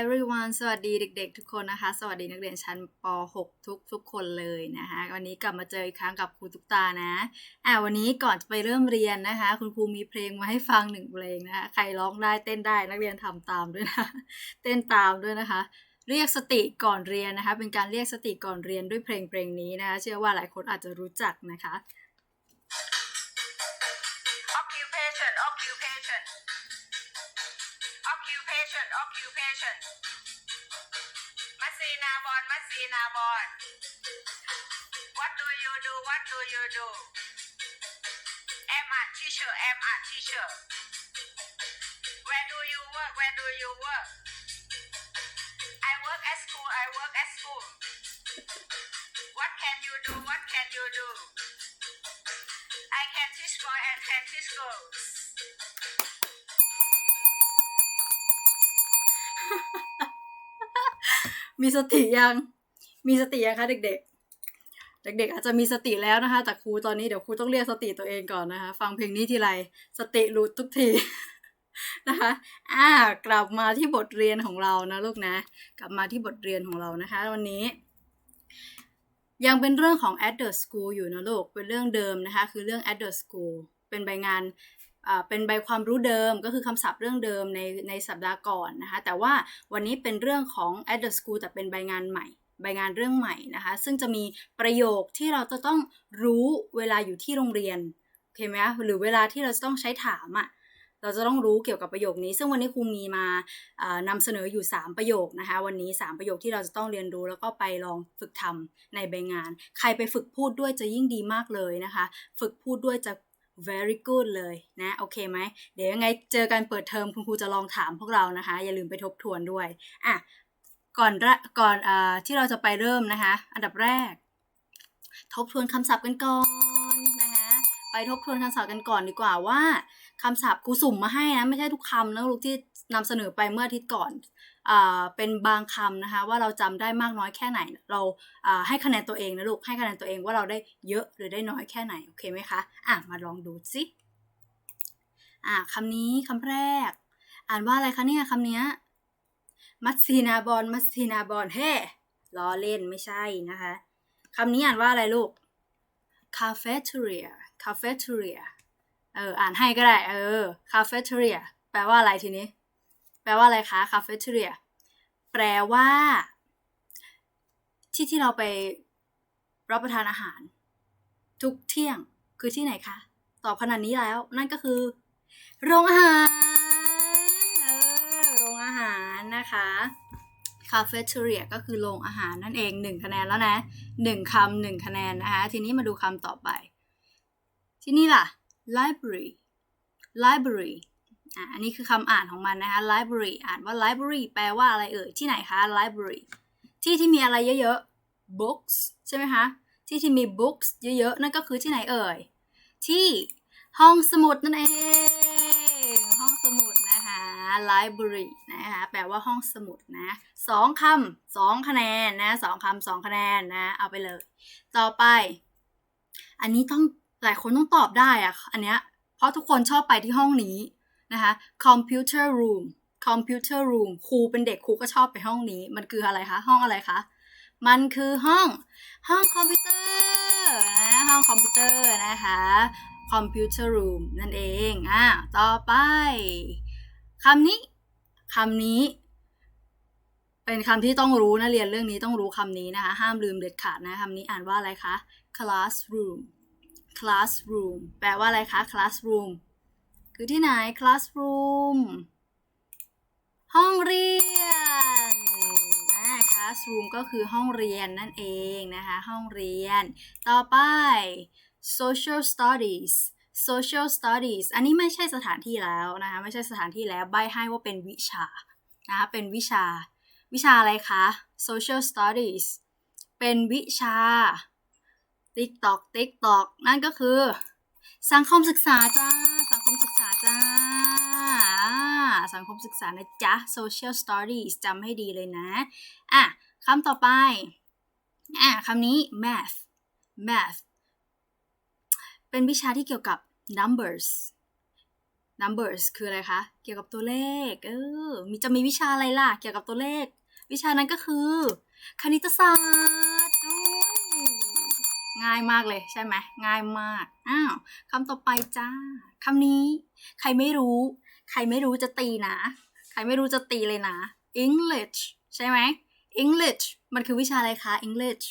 everyone สวัสดีเด็กๆ ทุกคนนะคะ สวัสดีนักเรียนชั้นป .6 ทุกทุกคนเลยนะคะวันนี้กลับมาเจออีกครั้งกับครูตุ๊กตานะอ่าวันนี้ก่อนจะไปเริ่มเรียนนะคะ คุณครูมีเพลงมาให้ฟังหนึ่งเพลงนะคะใครร้องได้เต้นได้นักเรียนทำตามด้วยนะเต้นตามด้วยนะคะ เรียกสติก่อนเรียนนะคะ เป็นการเรียกสติก่อนเรียนด้วยเพลงเพลงนี้นะคะเชื่อว่าหลายคนอาจจะรู้จักนะคะ congratulations. Masina Bon, Masina Bon. What do you do? What do you do? I'm a teacher, Am a teacher. Where do you work? Where do you work? I work at school, I work at school. What can you do? What can you do? I can teach boy and can teach girl. มีสติยัง มีสติยังคะเด็กๆ เด็กๆ อาจจะมีสติแล้วนะคะ แต่ครูตอนนี้เดี๋ยวครูต้องเรียกสติตัวเองก่อนนะคะ ฟังเพลงนี้ทีไรสติหลุดทุกทีนะคะ อ่ากลับมาที่บทเรียนของเรานะลูกนะ กลับมาที่บทเรียนของเรานะคะ วันนี้ ยังเป็นเรื่องของ at the school อยู่นะลูก เป็นเรื่องเดิมนะคะ คือเรื่อง at the school เป็นใบงาน เป็นใบความรู้เดิมก็คือคำศัพท์เรื่องเดิมในในสัปดาห์ก่อนนะคะ แต่ว่าวันนี้เป็นเรื่องของ at the school แต่เป็นใบงานใหม่ใบงานเรื่องใหม่นะคะ ซึ่งจะมีประโยคที่เราจะต้องรู้เวลาอยู่ที่โรงเรียนโอเคไหมคะหรือเวลาที่เราจะต้องใช้ถามอะ่ะเราจะต้องรู้เกี่ยวกับประโยคนี้ ซึ่งวันนี้ครูมีมาอ่านำเสนออยู่ 3 ประโยคนะคะ วันนี้ 3 ประโยคที่เราจะต้องเรียนรู้แล้วก็ไปลองฝึกทำในใบงาน ใครไปฝึกพูดด้วยจะยิ่งดีมากเลยนะคะ ฝึกพูดด้วยจะ very good เลยนะโอเคไหม เดี๋ยวยังไงเจอกันเปิดเทอมคุณครูจะลองถามพวกเรานะคะ อย่าลืมไปทบทวนด้วยอะก่อนละก่อนอ่าที่เราจะไปเริ่มนะคะ อันดับแรก ทบทวนคำศัพท์กันก่อนนะคะไปทบทวนคำศัพท์กันก่อนดีกว่าว่าคำศัพท์ครูสุ่มมาให้นะ ไม่ใช่ทุกคำนะลูกที่ นำเสนอไปเมื่ออาทิตย์ก่อนอเป็นบางคำนะคะ ว่าเราจำได้มากน้อยแค่ไหน เราให้คะแนนตัวเองนะลูก ให้คะแนนตัวเองว่าเราได้เยอะหรือได้น้อยแค่ไหน โอเคไหมคะ อะ มาลองดูสิอะคำนี้คำแรก อ่านว่าอะไรคะเนี่ยคำนี้มัสซีนาบอลมัสซีนาบอลเฮ้ล้อเล่นไม่ใช่นะคะคำนี้อ่านว่าอะไรลูก cafeteria cafeteria เออ อ่านให้ก็ได้ เออ cafeteria แปลว่าอะไรทีนี้ แปลว่าอะไรคะ cafeteria แปลว่า ที่ที่เราไปรับประทานอาหาร ทุกเที่ยงคือที่ไหนคะ ตอบขนาดนี้แล้ว นั่นก็คือ โรงอาหารเออโรงอาหารนะคะ cafeteria ก็คือโรงอาหารนั่นเองหนึ่งคะแนนแล้วนะหนึ่งคำหนึ่งคะแนนนะคะ ทีนี้มาดูคำต่อไป ที่นี่ล่ะ library library อะอันนี้คือคำอ่านของมันนะคะ library อ่านว่า library แปลว่าอะไรเอ่ย ที่ไหนคะ library ที่ที่มีอะไรเยอะๆ books ใช่ไหมคะ ที่ที่มี books เยอะๆ นั่นก็คือที่ไหนเอ่ย ที่ห้องสมุดนั่นเอง ห้องสมุดนะคะ library นะคะแปลว่าห้องสมุดนะสองคำสองคะแนนนะสองคำสองคะแนนนะ เอาไปเลย ต่อไป อันนี้ต้องหลายคนต้องตอบได้อะอันเนี้ยเพราะทุกคนชอบไปที่ห้องนี้ นะคะ computer room computer room ครูเป็นเด็กครูก็ชอบไปห้องนี้ มันคืออะไรคะ ห้องอะไรคะ มันคือห้องห้องคอมพิวเตอร์นะห้องคอมพิวเตอร์นะคะ computer room นั่นเองอะต่อไปคำนี้คำนี้ เป็นคำที่ต้องรู้นะเรียนเรื่องนี้ต้องรู้คำนี้นะคะ ห้ามลืมเด็ดขาดนะคำนี้อ่านว่าอะไรคะ classroom classroom แปลว่าอะไรคะ classroom คือที่ไหน classroom ห้องเรียนนะ classroom ก็คือห้องเรียนนั่นเองนะคะ ห้องเรียน ต่อไป social studies social studies อันนี้ไม่ใช่สถานที่แล้วนะคะ ไม่ใช่สถานที่แล้วใบให้ว่าเป็นวิชา นะคะ เป็นวิชา วิชาอะไรคะ social studies เป็นวิชา TikTok TikTok นั่นก็คือ สังคมศึกษาจ้า สังคมศึกษาจ้า สังคมศึกษานะจ๊ะ social studies จำให้ดีเลยนะ อะคำต่อไป อะคำนี้ math math เป็นวิชาที่เกี่ยวกับ numbers numbers คืออะไรคะ เกี่ยวกับตัวเลข เออ มีจะมีวิชาอะไรล่ะ เกี่ยวกับตัวเลข วิชานั้นก็คือ คณิตศาสตร์ ง่ายมากเลยใช่ไหมง่ายมากอ้าวคำต่อไปจ้าคำนี้ ใครไม่รู้ ใครไม่รู้จะตีนะ ใครไม่รู้จะตีเลยนะ English ใช่ไหม English มันคือวิชาอะไรคะ English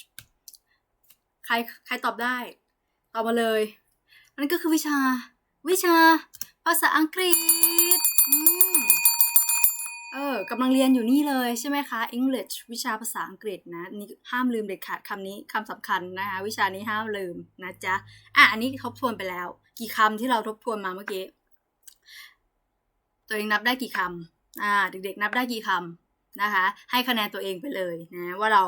ใครใครตอบได้ตอบมาเลยมันก็คือวิชา วิชา ภาษาอังกฤษอื เออกำลังเรียนอยู่นี่เลยใช่ไหมคะ English วิชาภาษาอังกฤษนะนี่ห้ามลืมเด็ดขาดคำนี้คำสำคัญนะคะ วิชานี้ห้ามลืมนะจ๊ะ อะ อันนี้ทบทวนไปแล้ว กี่คำที่เราทบทวนมาเมื่อกี้ ตัวเองนับได้กี่คำอ่า เด็กๆนับได้กี่คำนะคะ ให้คะแนนตัวเองไปเลยนะว่าเรา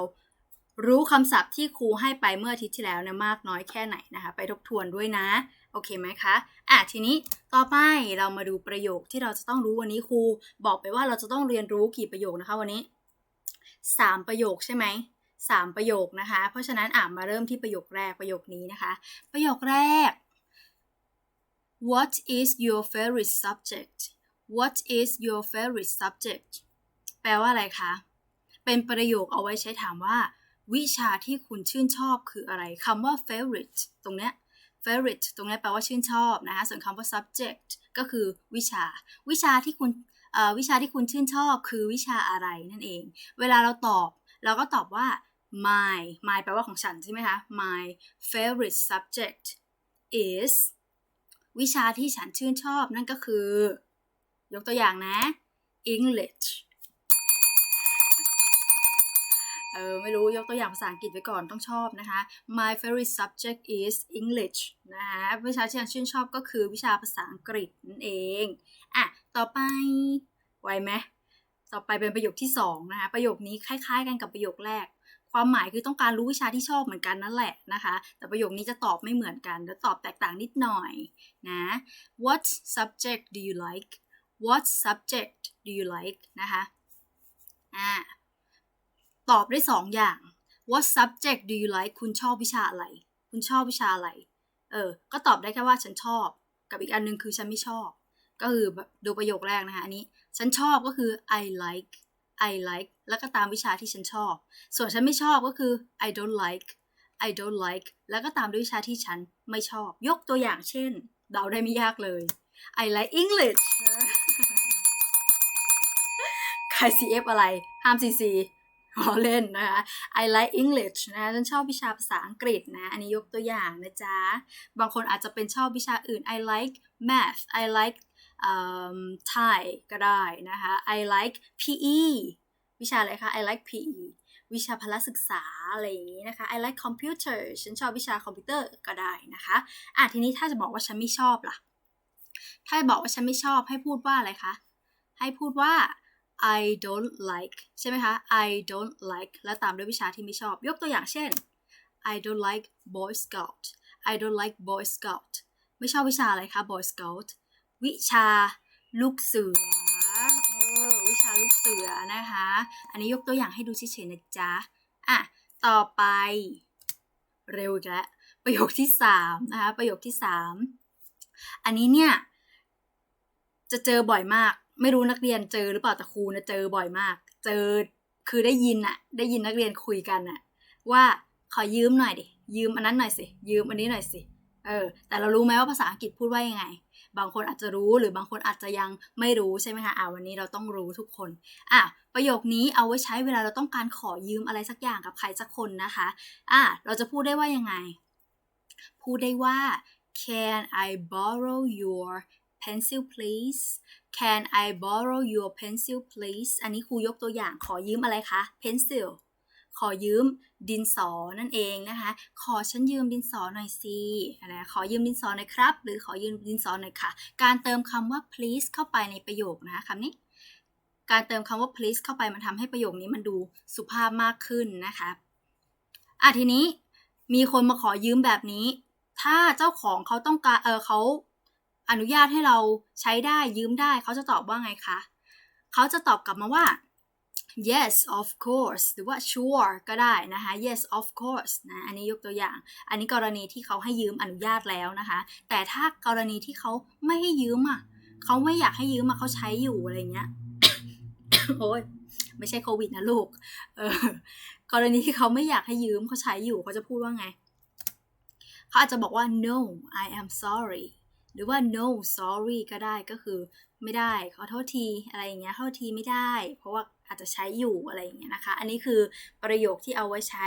รู้คำศัพท์ที่ครูให้ไปเมื่ออาทิตย์ที่แล้วเนี่ยมากน้อยแค่ไหนนะคะ ไปทบทวนด้วยนะ โอเคไหมคะอะทีนี้ต่อไปเรามาดูประโยคที่เราจะต้องรู้วันนี้ครู บอกไปว่าเราจะต้องเรียนรู้กี่ประโยคนะคะวันนี้สามประโยคใช่ไหมสามประโยคนะคะ เพราะฉะนั้นอะมาเริ่มที่ประโยคแรกประโยคนี้นะคะ ประโยคแรก What is your favorite subject What is your favorite subject แปลว่าอะไรคะ เป็นประโยคเอาไว้ใช้ถามว่า วิชาที่คุณชื่นชอบคืออะไรคำว่า favorite ตรงเนี้ย favorite ตรงนี้แปลว่าชื่นชอบนะคะส่วนคำว่า subject ก็คือวิชา วิชาที่คุณวิชาที่คุณชื่นชอบคือวิชาอะไรนั่นเอง เวลาเราตอบ เราก็ตอบว่า my my แปลว่าของฉันใช่ไหมคะ my favorite subject is วิชาที่ฉันชื่นชอบนั่นก็คือ ยกตัวอย่างนะ English เออไม่รู้ยกตัวอย่างภาษาอังกฤษไว้ก่อนต้องชอบนะคะ My favorite subject is English นะคะวิชาที่ฉันชื่นชอบก็คือวิชาภาษาอังกฤษนั่นเองอะต่อไปไวไหมต่อไปเป็นประโยคที่สองนะคะประโยคนี้คล้าย ๆ กันกับประโยคแรก ความหมายคือต้องการรู้วิชาที่ชอบเหมือนกันนั่นแหละนะคะ แต่ประโยคนี้จะตอบไม่เหมือนกันจะตอบแตกต่างนิดหน่อยนะ What subject do you like What subject do you like นะคะอ่า ตอบได้สองอย่าง What subject do you like คุณชอบวิชาอะไร คุณชอบวิชาอะไร เออ ก็ตอบได้แค่ว่าฉันชอบ กับอีกอันหนึงคือฉันไม่ชอบ ก็คือแบบดูประโยคแรกนะคะอันนี้ ฉันชอบก็คือ I like I like แล้วก็ตามวิชาที่ฉันชอบ ส่วนฉันไม่ชอบก็คือ I don't like I don't like แล้วก็ตามด้วยวิชาที่ฉันไม่ชอบ ยกตัวอย่างเช่น เดาได้ไม่ยากเลย I like English ใคร CF อะไร ห้าม CC ขอเล่นนะคะ I like English นะฉันชอบวิชาภาษาอังกฤษนะ อันนี้ยกตัวอย่างนะจ๊ะ บางคนอาจจะเป็นชอบวิชาอื่น I like math I like um, Thai ก็ได้นะคะ I like PE วิชาอะไรคะ I like PE วิชาพละศึกษาอะไรอย่างนี้นะคะ I like computer ฉันชอบวิชาคอมพิวเตอร์ก็ได้นะคะอะทีนี้ถ้าจะบอกว่าฉันไม่ชอบล่ะ ถ้าบอกว่าฉันไม่ชอบให้พูดว่าอะไรคะ ให้พูดว่า I don't like ใช่ไหมคะ I don't like แล้วตามด้วยวิชาที่ไม่ชอบ ยกตัวอย่างเช่น I don't like Boy Scout I don't like Boy Scout ไม่ชอบวิชาอะไรคะ Boy Scout วิชาลูกเสือเออวิชาลูกเสือนะคะ อันนี้ยกตัวอย่างให้ดูเฉยๆนะจ๊ะ อะ ต่อไป เร็วอีกแล้วประโยคที่สามนะคะ ประโยคที่สามอันนี้เนี่ย จะเจอบ่อยมาก ไม่รู้นักเรียนเจอหรือเปล่าแต่ครูนะเจอบ่อยมาก เจอคือได้ยินอะได้ยินนักเรียนคุยกันอะว่าขอยืมหน่อยดิ ยืมอันนั้นหน่อยสิ ยืมอันนี้หน่อยสิ เออ แต่เรารู้ไหมว่าภาษาอังกฤษพูดว่ายังไง บางคนอาจจะรู้หรือบางคนอาจจะยังไม่รู้ใช่ไหมคะ อ่าวันนี้เราต้องรู้ทุกคน อะประโยคนี้เอาไว้ใช้เวลาเราต้องการขอยืมอะไรสักอย่างกับใครสักคนนะคะ อะเราจะพูดได้ว่ายังไง พูดได้ว่า Can I borrow your pencil please Can I borrow your pencil please อันนี้ครูยกตัวอย่างขอยืมอะไรคะ pencil ขอยืมดินสอนั่นเองนะคะ ขอฉันยืมดินสอหน่อยสินะขอยืมดินสอหน่อยครับ หรือขอยืมดินสอหน่อยค่ะ การเติมคำว่า please เข้าไปในประโยคนะคะคำนี้ การเติมคำว่า please เข้าไปมันทำให้ประโยคนี้มันดูสุภาพมากขึ้นนะคะอะทีนี้มีคนมาขอยืมแบบนี้ ถ้าเจ้าของเขาต้องการ เออเขา อนุญาตให้เราใช้ได้ยืมได้ เขาจะตอบว่าไงคะ เขาจะตอบกลับมาว่า yes of course หรือว่า sure ก็ได้นะคะ yes of course นะอันนี้ยกตัวอย่าง อันนี้กรณีที่เขาให้ยืมอนุญาตแล้วนะคะ แต่ถ้ากรณีที่เขาไม่ให้ยืมอะเขาไม่อยากให้ยืมมาเขาใช้อยู่อะไรเงี้ยโอ้ยไม่ใช่โควิดนะลูกเออกรณีที่เขาไม่อยากให้ยืมเขาใช้อยู่เขาจะพูดว่าไง เขาอาจจะบอกว่า no I am sorry หรือว่า no sorry ก็ได้ก็คือไม่ได้ขอโทษทีอะไรอย่างเงี้ยขอโทษทีไม่ได้ เพราะว่าอาจจะใช้อยู่อะไรอย่างเงี้ยนะคะ อันนี้คือประโยคที่เอาไว้ใช้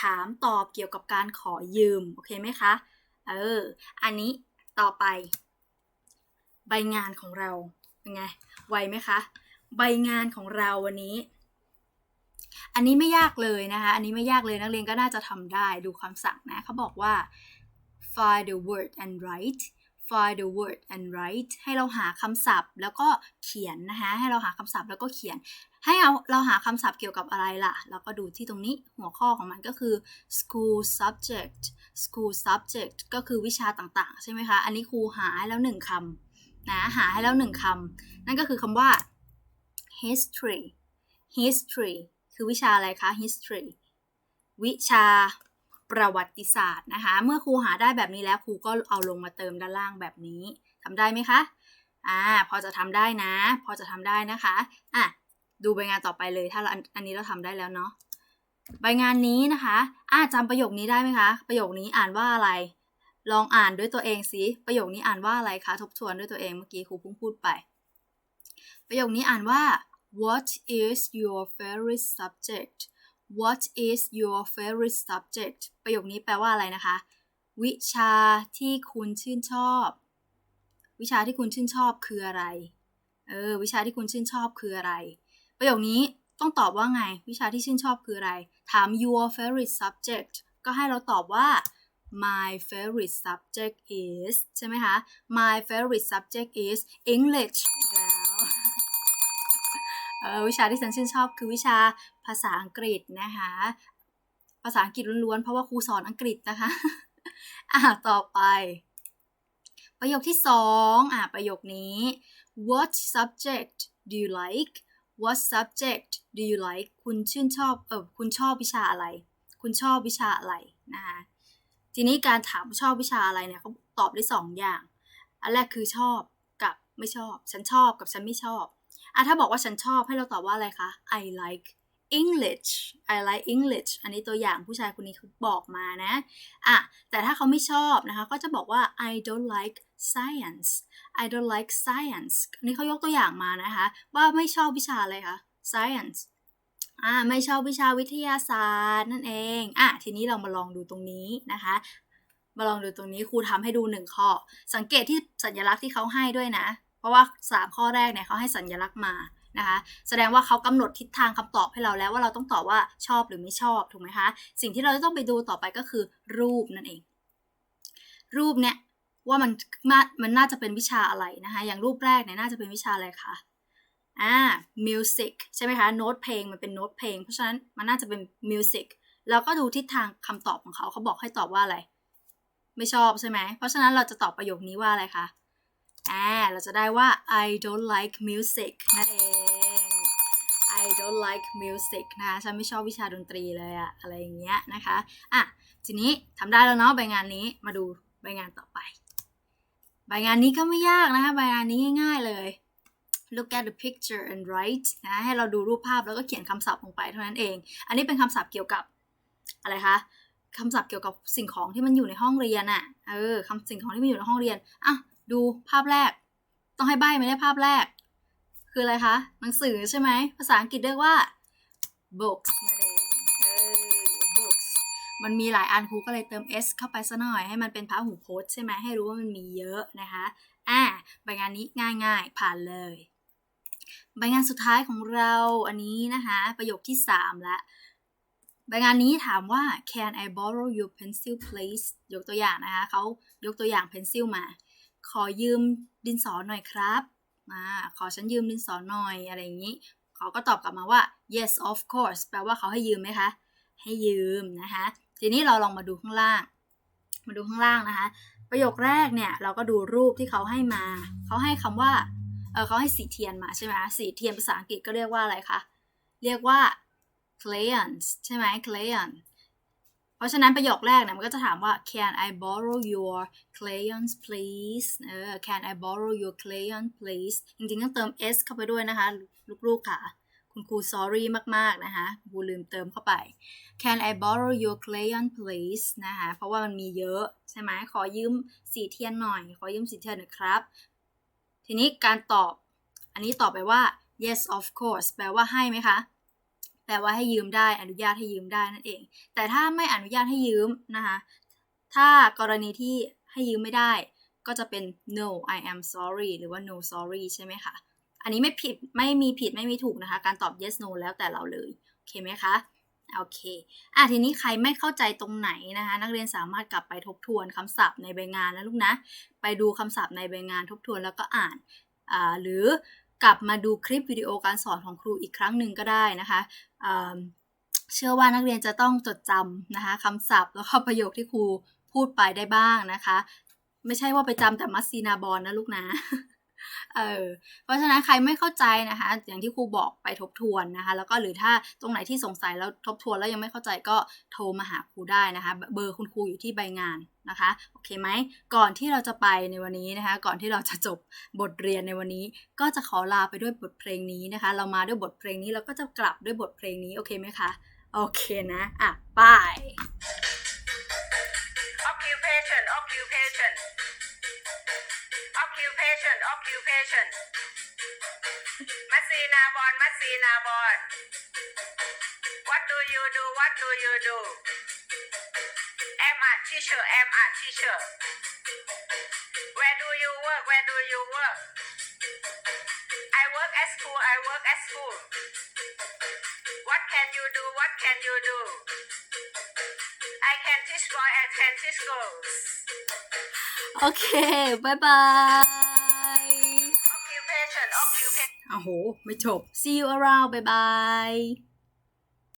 ถามตอบเกี่ยวกับการขอยืม โอเคไหมคะ เออ อันนี้ต่อไป ใบงานของเรา เป็นไง ไวไหมคะ ใบงานของเราวันนี้ อันนี้ไม่ยากเลยนะคะ อันนี้ไม่ยากเลยนักเรียนก็น่าจะทำได้ ดูคำสั่งนะเขาบอกว่า find the word and write find the word and write ให้เราหาคำศัพท์แล้วก็เขียนนะคะให้เราหาคำศัพท์แล้วก็เขียน ให้เอาเราหาคำศัพท์เกี่ยวกับอะไรล่ะ เราก็ดูที่ตรงนี้หัวข้อของมันก็คือ school subject school subject ก็คือวิชาต่างๆ ใช่ไหมคะ อันนี้ครูหาให้แล้วหนึ่งคำนะหาให้แล้วหนึ่งคำนั่นก็คือคำว่า history history คือวิชาอะไรคะ history วิชา ประวัติศาสตร์นะคะ เมื่อครูหาได้แบบนี้แล้วครูก็เอาลงมาเติมด้านล่างแบบนี้ทำได้ไหมคะอ่าพอจะทำได้นะ พอจะทำได้นะคะอะดูใบงานต่อไปเลยถ้าเราอันอันนี้เราทำได้แล้วเนาะใบงานนี้นะคะอ่าจำประโยคนี้ได้ไหมคะ ประโยคนี้อ่านว่าอะไร ลองอ่านด้วยตัวเองสิประโยคนี้อ่านว่าอะไรคะทบทวนด้วยตัวเองเมื่อกี้ครูเพิ่งพูดไป ประโยคนี้อ่านว่า What is your favorite subject What is your favorite subject ประโยคนี้แปลว่าอะไรนะคะ วิชาที่คุณชื่นชอบ วิชาที่คุณชื่นชอบคืออะไร เออ วิชาที่คุณชื่นชอบคืออะไร ประโยคนี้ต้องตอบว่าไง วิชาที่ชื่นชอบคืออะไร ถาม your favorite subject ก็ให้เราตอบว่า my favorite subject is ใช่ไหมคะ my favorite subject is English วเออวิชาที่ฉันชื่นชอบคือวิชาภาษาอังกฤษนะคะ ภาษาอังกฤษล้วนๆ เพราะว่าครูสอนอังกฤษนะคะ อะต่อไป ประโยคที่สองอะประโยคนี้ what subject do you like what subject do you like คุณชื่นชอบเออคุณชอบวิชาอะไร คุณชอบวิชาอะไรนะคะทีนี้การถามชอบวิชาอะไรเนี่ยเขาตอบได้สองอย่าง อันแรกคือชอบกับไม่ชอบ ฉันชอบกับฉันไม่ชอบ อะถ้าบอกว่าฉันชอบให้เราตอบว่าอะไรคะ I like English I like English อันนี้ตัวอย่างผู้ชายคนนี้เขาบอกมานะอะแต่ถ้าเขาไม่ชอบนะคะ ก็จะบอกว่า I don't like science I don't like science อันนี้เขายกตัวอย่างมานะคะ ว่าไม่ชอบวิชาอะไรคะ science อ่าไม่ชอบวิชาวิทยาศาสตร์นั่นเองอะทีนี้เรามาลองดูตรงนี้นะคะ มาลองดูตรงนี้ครูทำให้ดูหนึ่งข้อ สังเกตที่สัญลักษณ์ที่เขาให้ด้วยนะ เพราะว่า 3 ข้อแรกเนี่ยเขาให้สัญลักษณ์มานะคะแสดงว่าเขากำหนดทิศทางคำตอบให้เราแล้วว่าเราต้องตอบว่าชอบหรือไม่ชอบถูกไหมคะ สิ่งที่เราจะต้องไปดูต่อไปก็คือรูปนั่นเอง รูปเนี่ยว่ามันน่ามันน่าจะเป็นวิชาอะไรนะคะอย่างรูปแรกเนี่ยน่าจะเป็นวิชาอะไรคะอ่า music ใช่ไหมคะโน้ตเพลงมันเป็นโน้ตเพลง เพราะฉะนั้นมันน่าจะเป็น music แล้วก็ดูทิศทางคำตอบของเขาเขาบอกให้ตอบว่าอะไร ไม่ชอบใช่ไหมเพราะฉะนั้นเราจะตอบประโยคนี้ว่าอะไรคะ อ่าเราจะได้ว่า I don't like music นั่นเอง I don't like music นะคะฉันไม่ชอบวิชาดนตรีเลยอะอะไรอย่างเงี้ยนะคะอะทีนี้ทำได้แล้วเนาะใบงานนี้มาดูใบงานต่อไป ใบงานนี้ก็ไม่ยากนะคะใบงานนี้ง่ายๆเลย look at the picture and write นะให้เราดูรูปภาพแล้วก็เขียนคำศัพท์ลงไปเท่านั้นเอง อันนี้เป็นคำศัพท์เกี่ยวกับอะไรคะคำศัพท์เกี่ยวกับสิ่งของที่มันอยู่ในห้องเรียนอะเออคำสิ่งของที่มันอยู่ในห้องเรียนอะ ดูภาพแรก ต้องให้ใบไมเนี่ยภาพแรก คืออะไรคะ หนังสือใช่ไหม ภาษาอังกฤษเรียกว่า books นั่นเองเออ books มันมีหลายอันครูก็เลยเติม s เข้าไปซะหน่อยให้มันเป็นพหูพจน์ใช่ไหมให้รู้ว่ามันมีเยอะนะคะอะใบงานนี้ง่ายๆ ผ่านเลยใบงานสุดท้ายของเราอันนี้นะคะ ประโยคที่3แล้วใบงานนี้ถามว่า can I borrow your pencil please ยกตัวอย่างนะคะเขายกตัวอย่าง pencil มา ขอยืมดินสอหน่อยครับมาขอฉันยืมดินสอหน่อยอะไรอย่างนี้ เขาก็ตอบกลับมาว่า yes of course แปลว่าเขาให้ยืมไหมคะ ให้ยืมนะคะ ทีนี้เราลองมาดูข้างล่าง มาดูข้างล่างนะคะ ประโยคแรกเนี่ยเราก็ดูรูปที่เขาให้มา เขาให้คำว่า เออเขาให้สีเทียนมาใช่ไหมสีเทียนภาษาอังกฤษก็เรียกว่าอะไรคะ เรียกว่า crayons ใช่ไหม crayon เพราะฉะนั้นประโยคแรกเนี่ยมันก็จะถามว่า can I borrow your crayons please เออ can I borrow your crayon please จริงๆต้องเติม s เข้าไปด้วยนะคะ ลูกๆค่ะ คุณครู sorry มากๆนะคะครูลืมเติมเข้าไป can I borrow your crayon please นะคะ เพราะว่ามันมีเยอะ ใช่ไหมขอยืมสีเทียนหน่อย ขอยืมสีเทียนหน่อยครับ ทีนี้การตอบ อันนี้ตอบไปว่า yes of course แปลว่าให้ไหมคะ แปลว่าให้ยืมได้อนุญาตให้ยืมได้นั่นเอง แต่ถ้าไม่อนุญาตให้ยืมนะคะถ้ากรณีที่ให้ยืมไม่ได้ ก็จะเป็น no I am sorry หรือว่า no sorry ใช่ไหมคะอันนี้ไม่ผิดไม่มีผิดไม่มีถูกนะคะ การตอบ yes no แล้วแต่เราเลยโอเคไหมคะโอเค อะทีนี้ใครไม่เข้าใจตรงไหนนะคะ นักเรียนสามารถกลับไปทบทวนคำศัพท์ในใบงานนะลูกนะ ไปดูคำศัพท์ในใบงานทบทวนแล้วก็อ่าน อ่า หรือ กลับมาดูคลิปวิดีโอการสอนของครูอีกครั้งหนึ่งก็ได้นะคะเชื่อว่านักเรียนจะต้องจดจำนะคะคำศัพท์แล้วก็ประโยคที่ครูพูดไปได้บ้างนะคะ ไม่ใช่ว่าไปจำแต่มัสซีนาบอลนะลูกนะ เออเพราะฉะนั้นใครไม่เข้าใจนะคะ อย่างที่ครูบอกไปทบทวนนะคะ แล้วก็หรือถ้าตรงไหนที่สงสัยแล้วทบทวนแล้วยังไม่เข้าใจก็โทรมาหาครูได้นะคะ เบอร์คุณครูอยู่ที่ใบงานนะคะโอเคไหมก่อนที่เราจะไปในวันนี้นะคะ ก่อนที่เราจะจบบทเรียนในวันนี้ ก็จะขอลาไปด้วยบทเพลงนี้นะคะ เรามาด้วยบทเพลงนี้แล้วก็จะกลับด้วยบทเพลงนี้โอเคไหมคะโอเคนะอะบาย occupation occupation occupation occupation มัสซีนาบอลมัสซีนาบอล what do you do what do you do am a teacher am a teacher where do you work where do you work I work at school I work at school what can you do what can you do I can teach boy I can teach girls โอเคบายบาย occupation occupation โอ้โห ไม่จบ see you around บายบาย